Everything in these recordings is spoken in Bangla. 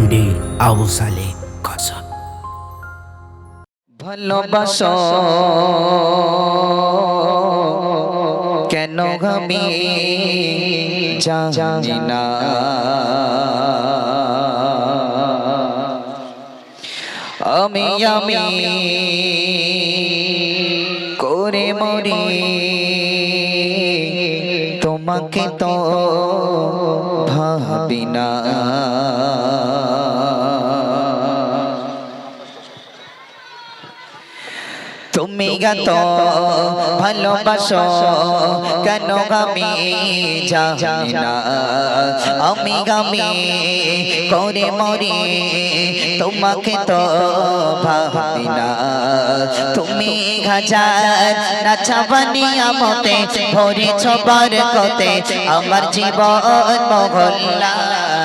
এমডি আবু সালে কসব ভালোবাসো, কেন আমি জানি না। আমি আমি করে মরি, তোমাকে তো ভাবি না। তুমি গত ভালোবাসো, কেন আমি জানি আমি গামি করে মরি, তোমাকে তো ভাবি না। তুমি হাজার নাচাবানি আমতে ভরেছ বরকতে, আমার জীবন মহল্লা।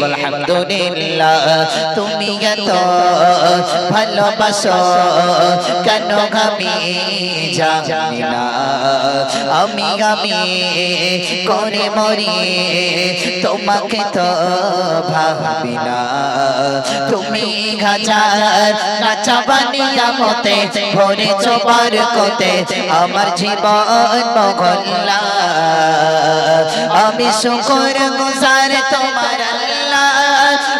আলহামদুলিল্লাহ তুমি এত ভালোবাসো কেন আমি জানি না আমি আমি করে মরি তোমাকে তো ভাবি না তুমি মতে ভরে চোবার কোতে আমার জীবন আমি শুকর গুজার তোমার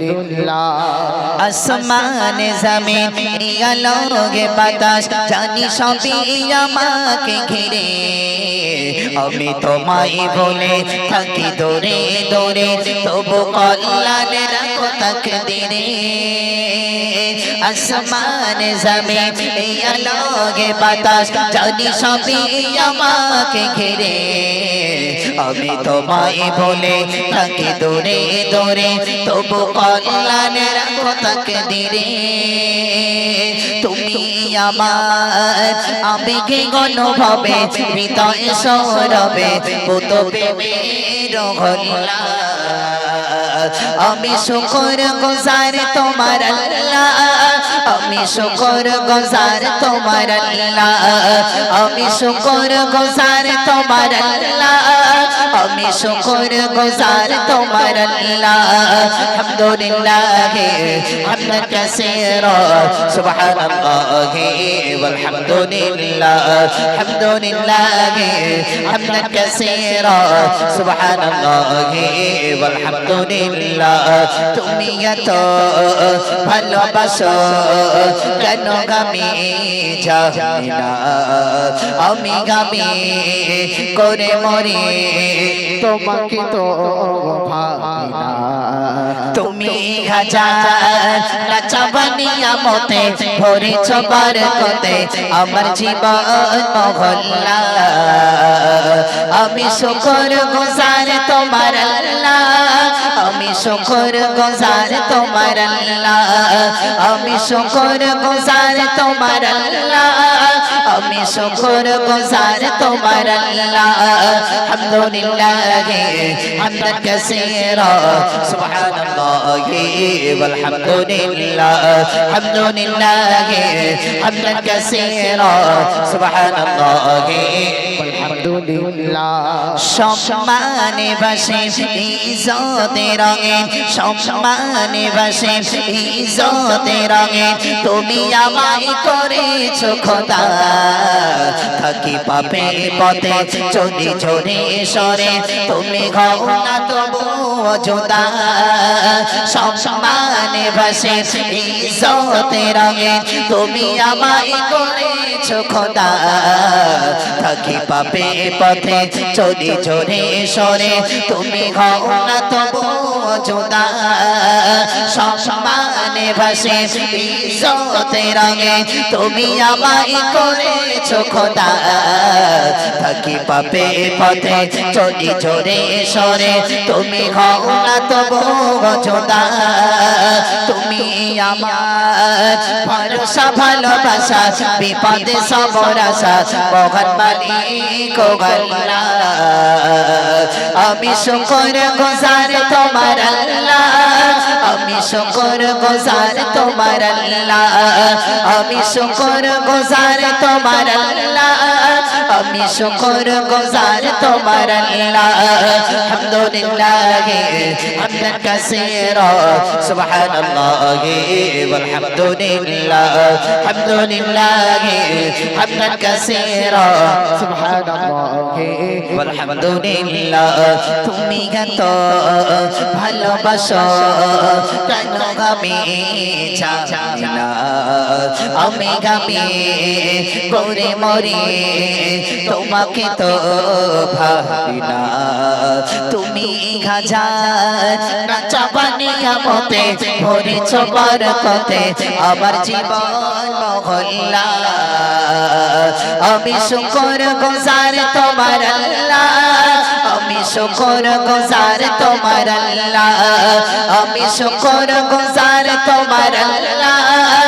রসুলিল্লাহ আসমান জমিন আলোকে বাতাস, জানি সবই আমাকে ঘিরে। আমি তোমায় বলে থাকি, দৌড়ে দৌড়ে, তবু কল্লানে রাখো তাক দিনে আসমান জমিন আলোকে বাতাস, জানি সবই আমাকে ঘিরে। আমি তোমায় বলে থাকি দৌড়ে দৌড়ে তবু কল্যাণে রাখো তাকে দিরে তুমি আমার আবেগে গণভাবে, হৃদয় সৌরবে আমি শুকর গুজার তোমার আমি শুকর গুজার তোমার আমি শুকর গুজার তোমার আল্লাহ। আমি শুকর গুজার তোমার আল্লাহ। আলহামদুলিল্লাহ হামদ কাসীরা, সুবহানাল্লাহ ওয়ালহামদুলিল্লাহ। হামদুলিল্লাহ, হামদ কাসীরা, সুবহানাল্লাহ ওয়ালহামদুলিল্লাহ। তুমি এত ভালোবাসো কেন গামি জানি না। আমি গামি করে মরে। তোমাকে তো ভাবি না তুমি হাজার নাচাবানি আমতে ভরে চবার কতে আমার জীবন মহল্লা। আমি শুকর গুজার তোমার আল্লাহ, আমি শুকর গুজার তোমার আমি শুকর গুজার তোমার আল্লাহ। ہمیں شکر گزار تمہارا اللہ الحمدللہ حمد کثیرا سبحان اللہ والحمدللہ حمدللہ حمد کثیرا سبحان اللہ আলহামদুলিল্লাহ সম্মানে বসে ইজতে রঙে, সম্মানে বসে ইজতে রঙে। তুমি আমায় করেছ খোদা, থাকি পাপে পথে চলি ঝরে সরে। তুমি ঘও তবু অযোধা সম্মানে বসে ইজতে রঙে। তুমি করে করেছ খোদা থাকি পাপে পথে চলি চলে সরে, তুমি হও না তবু জোদা সম্মানে ভাসে রঙে তুমি আমায় খোদা। থাকি পাপে পথে চলি সরে, তুমি হও না তবু তুমি আমার ভরসা, ভালোবাসা, বিপদে সবর মহান মালিক আমি শুকর গুজার তোমার আল্লাহ। আমি শকর গোসার তোমার আল্লাহ। আমি শকর গোসার তোমার আল্লাহ। আমি শকর গোসার তোমার তুমি কত ভালোবাসো। কেন আমি চাই না আমি গামি করে মরি, তোমাকে তো ভাবি না। তুমি হাজার নাচা বানিয়া মতে ভরেছ বরকতে, আমার জীবন মহল্লা। আমি শুকর গুজার তোমার আল্লাহ। শুকর গুজার তোমার আল্লাহ। আমি শুকর গুজার তোমার আল্লাহ।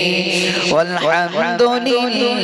والحمد لله